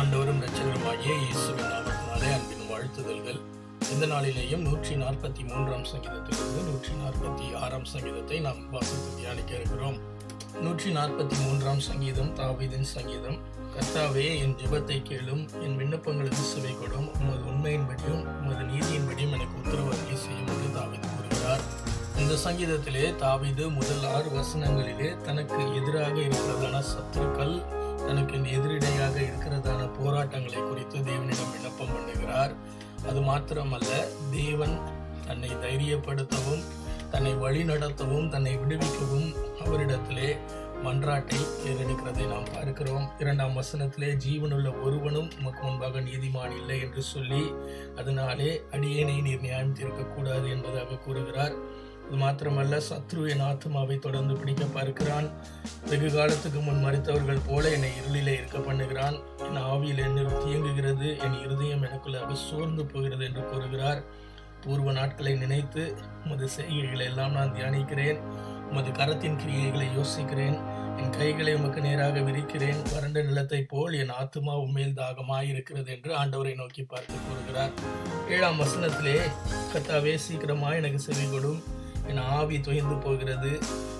ஆண்டவரும் ரச்சகருமாகிய இயேசுவின் நாமத்தினாலே அன்பின் வாழ்த்துதல்கள். இந்த நாளிலேயும் நூற்றி நாற்பத்தி மூன்றாம் சங்கீதத்திலிருந்து நூற்றி நாற்பத்தி ஆறாம் சங்கீதத்தை நாம் வாசித்து தியானிக்க இருக்கிறோம். நூற்றி நாற்பத்தி மூன்றாம் சங்கீதம் தாவீதின் சங்கீதம். கர்த்தாவே என் ஜெபத்தை கேளும் என் விண்ணப்பங்களுக்கு சுவை கொடும் உமது உண்மையின்படியும் உமது நீதியின்படியும் எனக்கு உத்தரவு அருளி செய்யும் என்று தாவீது கூறுகிறார். இந்த சங்கீதத்திலே தாவீது முதல் ஆறு வசனங்களிலே தனக்கு எதிராக இருக்கிறதான சத்துருக்கள் தனக்கு எதிரிடையாக இருக்கிறதான போராட்டங்களை குறித்து தேவனிடம் விண்ணப்பம் பண்ணுகிறார். அது மாத்திரமல்ல தேவன் தன்னை தைரியப்படுத்தவும் தன்னை வழிநடத்தவும் தன்னை விடுவிக்கவும் அவரிடத்திலே மன்றாட்டை ஏறெடுக்கிறதை நாம் பார்க்கிறோம். இரண்டாம் வசனத்திலே ஜீவனுள்ள ஒருவனும் உமக்கு முன்பாக நீதிமான் இல்லை என்று சொல்லி அதனாலே அடியேனை நீர் நியாயம் தீர்க்கக்கூடாது என்பதாக கூறுகிறார். இது மாத்திரமல்ல சத்ரு என் ஆத்மாவை தொடர்ந்து பிடிக்க பார்க்கிறான். வெகு காலத்துக்கு முன் மறித்தவர்கள் போல என்னை இருளிலே இருக்க பண்ணுகிறான். என் ஆவியில் என்னில் தீங்குகிறது என் இருதயம் எனக்குள்ளாக சோர்ந்து போகிறது என்று கூறுகிறார். பூர்வ நாட்களை நினைத்து உமது செய்கைகளை எல்லாம் நான் தியானிக்கிறேன். உமது கரத்தின் கிரியைகளை யோசிக்கிறேன். என் கைகளை உமக்கு நேராக விரிக்கிறேன். வறண்ட நிலத்தை போல் என் ஆத்மா உண்மையில் தாகமாயிருக்கிறது என்று ஆண்டவரை நோக்கி பார்த்து கூறுகிறார். ஏழாம் வசனத்திலே கத்தாவே சீக்கிரமாய் எனக்கு செவி கொடும் என் ஆவி துயந்து போகிறது.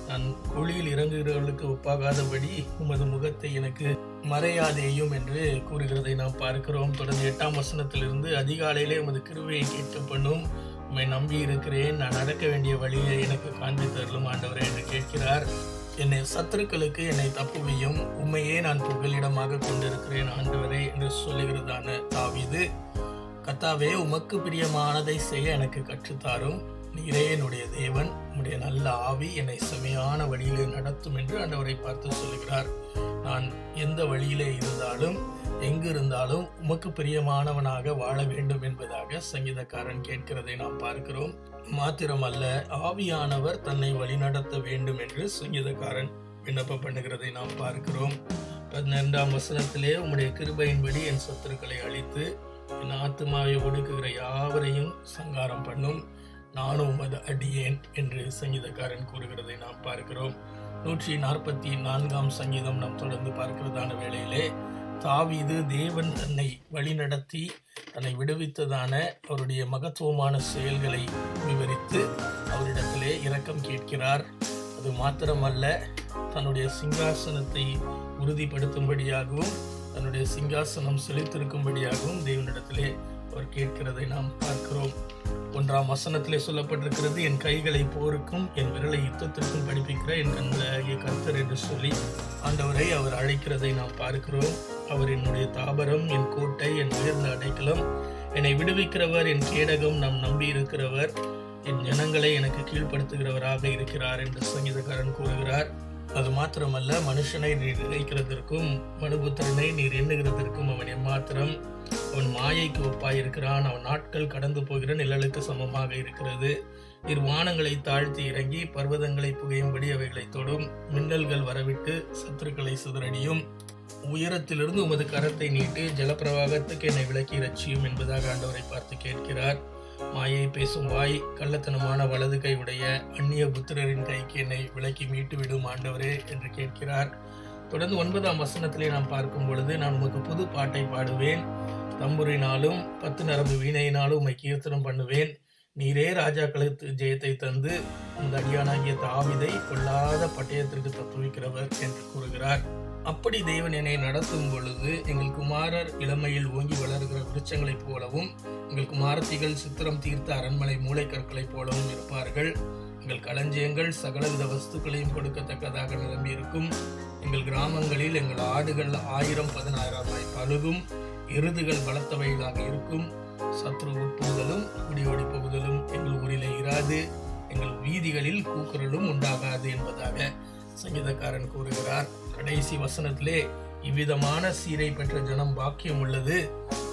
நான் குழியில் இறங்குகிறவர்களுக்கு ஒப்பாகாதபடி உமது முகத்தை எனக்கு மறையாதேயும் என்று கூறுகிறதை நாம் பார்க்கிறோம். தொடர்ந்து எட்டாம் வசனத்திலிருந்து அதிகாலையிலே உமது கிருவையை கேட்டு பண்ணும் உம்மை நம்பி இருக்கிறேன். நான் நடக்க வேண்டிய வழியை எனக்கு காண்பித்து தரலும் ஆண்டவரே என்று கேட்கிறார். என்னை சத்துருக்களுக்கு என்னை தப்புவியும். உண்மையே நான் புகலிடமாக கொண்டிருக்கிறேன் ஆண்டவரே என்று சொல்லுகிறதான தாவிது. கத்தாவே உமக்கு பிரியமானதை செய்ய எனக்கு கற்றுத்தாரும். நீரே என்னுடைய தேவன் உடைய நல்ல ஆவி என்னை செமையான வழியிலே நடத்தும் என்று ஆண்டவரை பார்த்து சொல்லுகிறார். நான் எந்த வழியிலே இருந்தாலும் எங்கு இருந்தாலும் உமக்கு பிரியமானவனாக வாழ வேண்டும் என்பதாக சங்கீதக்காரன் கேட்கிறதை நாம் பார்க்கிறோம். மாத்திரமல்ல ஆவியானவர் தன்னை வழிநடத்த வேண்டும் என்று சங்கீதக்காரன் விண்ணப்பம் பண்ணுகிறதை நாம் பார்க்கிறோம். பதினெண்டாம் வசனத்திலே உம்முடைய கிருபையின்படி என் சத்துருக்களை அழித்து என் ஆத்மாவை ஒடுக்குகிற யாவரையும் சங்காரம் பண்ணும். நானும் உமது அடியேன் என்று சங்கீதக்காரன் கூறுகிறதை நாம் பார்க்கிறோம். நூற்றி நாற்பத்தி நான்காம் சங்கீதம் நாம் தொடர்ந்து பார்க்கிறதான வேளையிலே தாவீது தேவன் தன்னை வழிநடத்தி தன்னை விடுவித்ததான அவருடைய மகத்துவமான செயல்களை விவரித்து அவரிடத்திலே இரக்கம் கேட்கிறார். அது மாத்திரமல்ல தன்னுடைய சிங்காசனத்தை உறுதிப்படுத்தும்படியாகவும் தன்னுடைய சிங்காசனம் செழித்திருக்கும்படியாகவும் தேவனிடத்திலே அவர் கேட்கிறதை நாம் பார்க்கிறோம். ஒன்றாம் வசனத்திலே சொல்லப்பட்டிருக்கிறது என் கைகளை போருக்கும் என் விரலை யுத்தத்திற்கும் படிப்பிக்கிற என் கண்களாகிய கர்த்தர் என்று சொல்லி ஆண்டவரை அவர் அழைக்கிறதை நாம் பார்க்கிறோம். அவர் என்னுடைய தாபரம் என் கோட்டை என் உயர்ந்த அடைக்கலம் என்னை விடுவிக்கிறவர் என் கேடகம் நாம் நம்பி இருக்கிறவர் என் ஜனங்களை எனக்கு கீழ்ப்படுத்துகிறவராக இருக்கிறார் என்று சங்கீதக்காரன் கூறுகிறார். அது மாத்திரமல்ல மனுஷனை நீர் நினைக்கிறதற்கும் மனுபுத்திரனை நீர் எண்ணுகிறதற்கும் அவன் எம்மாத்திரம். அவன் மாயைக்கு ஒப்பாயிருக்கிறான். அவன் நாட்கள் கடந்து போகிற நிழலுக்கு சமமாக இருக்கிறது. நிர்வானங்களை தாழ்த்தி இறங்கி பர்வதங்களை புகையும்படி அவைகளை தொடும். மின்னல்கள் வரவிட்டு சத்துருக்களை சிதறடியும். உயரத்திலிருந்து உமது கரத்தை நீட்டு ஜலப்பிரவாகத்துக்கு என்னை விலக்கி ரட்சியும் என்பதாக ஆண்டவரை பார்த்து கேட்கிறார். மாயை பேசும் வாய் கள்ளத்தனமான வலது கை உடைய அந்நிய புத்திரரின் கைக்கு என்னை விலக்கி மீட்டு விடும் ஆண்டவரே என்று கேட்கிறார். தொடர்ந்து ஒன்பதாம் வசனத்திலே நாம் பார்க்கும் பொழுது நான் உமக்கு புது பாட்டை பாடுவேன். தம்புரினாலும் பத்து நரம்பு வீணையினாலும் உமை கீர்த்தனம் பண்ணுவேன். நீரே ராஜாக்களுக்கு ஜெயத்தை தந்து அந்த அடியானாகிய தாவிதை கொள்ளாத பட்டயத்திற்கு தப்புவிக்கிறவர் என்று கூறுகிறார். அப்படி தேவன் என்னை நடத்தும் பொழுது எங்கள் குமாரர் இளமையில் ஓங்கி வளர்கிற விருட்சங்களைப் போலவும் எங்கள் குமாரத்திகள் சித்திரம் தீர்த்த அரண்மனை மூளைக்கற்களைப் போலவும் இருப்பார்கள். எங்கள் களஞ்சியங்கள் சகலவித வஸ்துக்களையும் கொடுக்கத்தக்கதாக நிரம்பியிருக்கும். எங்கள் கிராமங்களில் எங்கள் ஆடுகள் ஆயிரம் பதினாயிரமாய் பழுகும். எருதுகள் பலத்தவைகளாக இருக்கும். சத்ரு உட்புகுதலும் குடியோடி புகுதலும் எங்கள் ஊரிலே இராது. எங்கள் வீதிகளில் கூக்குரலும் உண்டாகாது என்பதாக சங்கீதக்காரன் கூறுகிறார். கடைசி வசனத்திலே இவ்விதமான சீரை பெற்ற ஜனம் பாக்கியம் உள்ளது.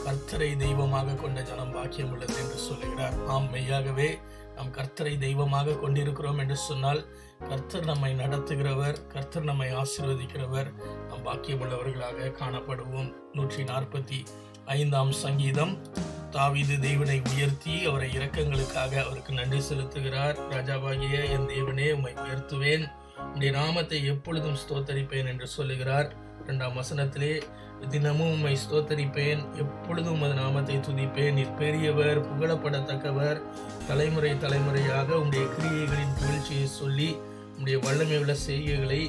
கர்த்தரை தெய்வமாக கொண்ட ஜனம் பாக்கியம் உள்ளது என்று சொல்லுகிறார். ஆம் மெய்யாகவே நாம் கர்த்தரை தெய்வமாக கொண்டிருக்கிறோம் என்று சொன்னால் கர்த்தர் நம்மை நடத்துகிறவர் கர்த்தர் நம்மை ஆசீர்வதிக்கிறவர் நாம் பாக்கியமுள்ளவர்களாக காணப்படுவோம். நூற்றி நாற்பத்தி ஐந்தாம் சங்கீதம். தாவிது தேவனை உயர்த்தி அவரை இரக்கங்களுக்காக அவருக்கு நன்றி செலுத்துகிறார். ராஜாவாகிய என் தேவனே உம்மை உயர்த்துவேன். உடைய நாமத்தை எப்பொழுதும் ஸ்தோத்தரிப்பேன் என்று சொல்லுகிறார். ரெண்டாம் வசனத்திலே தினமும் உம்மை ஸ்தோத்தரிப்பேன் எப்பொழுதும் உமது நாமத்தை துதிப்பேன். நீர் பெரியவர் புகழப்படத்தக்கவர் தலைமுறை தலைமுறையாக உடைய கிரியைகளின் புகழ்ச்சியை சொல்லி உடைய வல்லமை உள்ள செய்கைகளை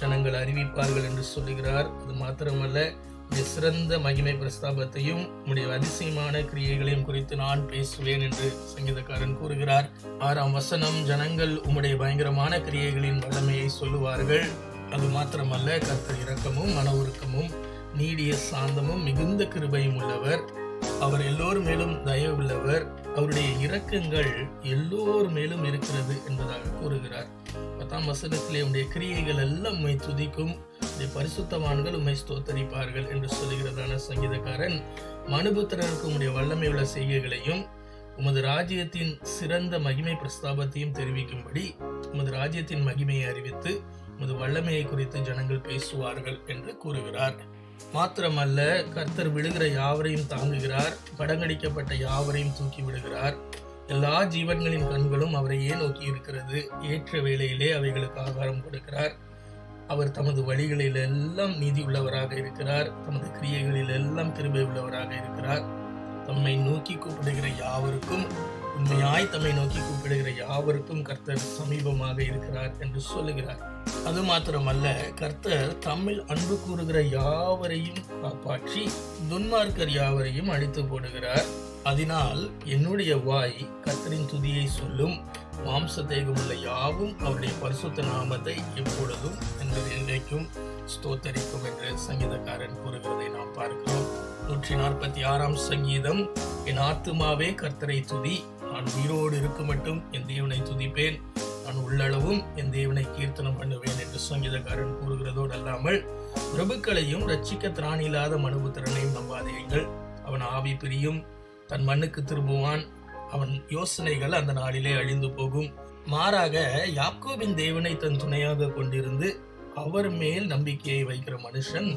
ஜனங்கள் அறிவிப்பார்கள் என்று சொல்லுகிறார். அது மாத்திரமல்ல உம்முடைய சிறந்த மகிமை பிரஸ்தாபத்தையும் உடைய அதிசயமான கிரியைகளையும் குறித்து நான் பேசுவேன் என்று சங்கீதக்காரன் கூறுகிறார். ஆறாம் வசனம் ஜனங்கள் உம்முடைய பயங்கரமான கிரியைகளின் வல்லமையை சொல்லுவார்கள். அது மாத்திரமல்ல கர்த்தர் இரக்கமும் மன உருக்கமும் நீடிய சாந்தமும் மிகுந்த கிருபையும் உள்ளவர். அவர் எல்லோர் மேலும் தயவுள்ளவர் அவருடைய இரக்கங்கள் எல்லோர் மேலும் இருக்கிறது என்பதாக கூறுகிறார். பத்தாம் வசனத்திலே உடைய கிரியைகள் எல்லாம் உம்மை துதிக்கும். உடைய பரிசுத்தவான்கள் உம்மை ஸ்தோத்தரிப்பார்கள் என்று சொல்லுகிறதான சங்கீதக்காரன் மனுபுத்திரருக்கு உடைய வல்லமை உள்ள செய்கைகளையும் உமது ராஜ்யத்தின் சிறந்த மகிமை பிரஸ்தாபத்தையும் தெரிவிக்கும்படி உமது ராஜ்யத்தின் மகிமையை அறிவித்து உமது வல்லமையை குறித்து ஜனங்கள் பேசுவார்கள் என்று கூறுகிறார். மாத்திரமல்ல கர்த்தர் விழுகிற யாவரையும் தாங்குகிறார் படங்கடிக்கப்பட்ட யாவரையும் தூக்கி விடுகிறார். எல்லா ஜீவன்களின் கண்களும் அவரையே நோக்கி இருக்கிறது. ஏற்ற வேளையிலே அவைகளுக்கு ஆகாரம் கொடுக்கிறார். அவர் தமது வழிகளில் எல்லாம் நீதி உள்ளவராக இருக்கிறார். தமது கிரியைகளில் எல்லாம் திரும்ப உள்ளவராக இருக்கிறார். தம்மை நோக்கி கூப்பிடுகிற யாவருக்கும் இந்த தம்மை நோக்கி கூப்பிடுகிற யாவருக்கும் கர்த்தர் சமீபமாக இருக்கிறார் என்று சொல்லுகிறார். அது மாத்திரமல்ல கர்த்தர் தம்மில் அன்பு கூறுகிற யாவரையும் காப்பாற்றி துன்மார்க்கர் யாவரையும் அழித்து போடுகிறார். அதனால் என்னுடைய வாய் கர்த்தரின் துதியை சொல்லும் மாம்சத்தேகமுள்ள யாவும் அவருடைய பரிசுத்த நாமத்தை எப்பொழுதும் என்பது என்றைக்கும் ஸ்தோத்தரிக்கும் என்று சங்கீதக்காரன் கூறுகிறதை நாம் பார்க்கிறோம். நூற்றி நாற்பத்தி ஆறாம் சங்கீதம் என் ஆத்துமாவே கர்த்தரை துதி நான் உயிரோடு இருக்க மட்டும் என் தேவனை துதிப்பேன். நான் உள்ளளவும் என் தேவனை கீர்த்தனம் பண்ணுவேன் என்று சங்கீதக்காரன் கூறுகிறதோடு அல்லாமல் பிரபுக்களையும் ரட்சிக்க திராணியில்லாத மனுபுத்திரனையும் நம்பாதீர்கள். அவன் ஆவி பிரியும் தன் மண்ணுக்கு திரும்புவான். அவன் யோசனைகள் அந்த நாளிலே அழிந்து போகும். மாறாக யாக்கோபின் தேவனை தன் துணையாக கொண்டிருந்து அவர் மேல் நம்பிக்கையை வைக்கிற மனுஷன்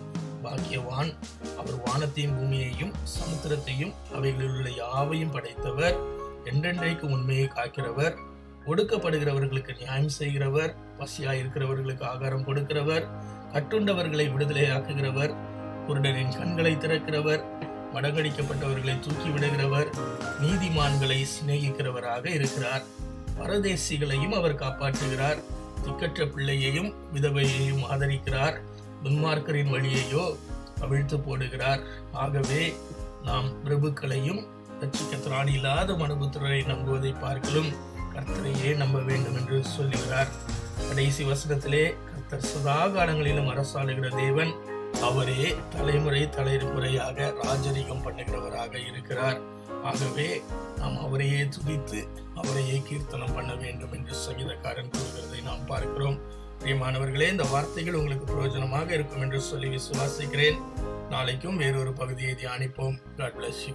பாக்கியவான். அவர் வானத்தையும் பூமியையும் சமுத்திரத்தையும் அவைகளில் உள்ள யாவையும் படைத்தவர். என்றென்றைக்கு உண்மையை காக்கிறவர் ஒடுக்கப்படுகிறவர்களுக்கு நியாயம் செய்கிறவர் பசியாய் இருக்கிறவர்களுக்கு ஆகாரம் கொடுக்கிறவர் கட்டுண்டவர்களை விடுதலையாக்குகிறவர் குருடரின் கண்களை திறக்கிறவர் மடங்கடிக்கப்பட்டவர்களை தூக்கி விடுகிறவர் நீதிமான்களை சிநேகிக்கிறவராக இருக்கிறார். பரதேசிகளையும் அவர் காப்பாற்றுகிறார். திக்கற்ற பிள்ளையையும் விதவையையும் ஆதரிக்கிறார். துன்மார்க்கரின் வழியையோ அவிழ்த்து போடுகிறார். ஆகவே நாம் பிரபுக்களையும் ரட்சிக்க திராணி இல்லாத மனுபுத்திரரை நம்புவதை பார்க்கலும் கர்த்தரையே நம்ப வேண்டும் என்று சொல்லுகிறார். கடைசி வசனத்திலே கர்த்தர் சதா காலங்களிலும் அரசாளுகிற தேவன் அவரே தலைமுறை தலைமுறையாக ராஜரிகம் பண்ணுகிறவராக இருக்கிறார். ஆகவே நாம் அவரையே துதித்து அவரையே கீர்த்தனம் பண்ண வேண்டும் என்று சங்கீதக்காரன் கூறுகிறதை நாம் பார்க்கிறோம். பிரியமானவர்களே இந்த வார்த்தைகள் உங்களுக்கு பிரயோஜனமாக இருக்கும் என்று சொல்லி விசுவாசிக்கிறேன். நாளைக்கும் வேறொரு பகுதியை தியானிப்போம். God bless you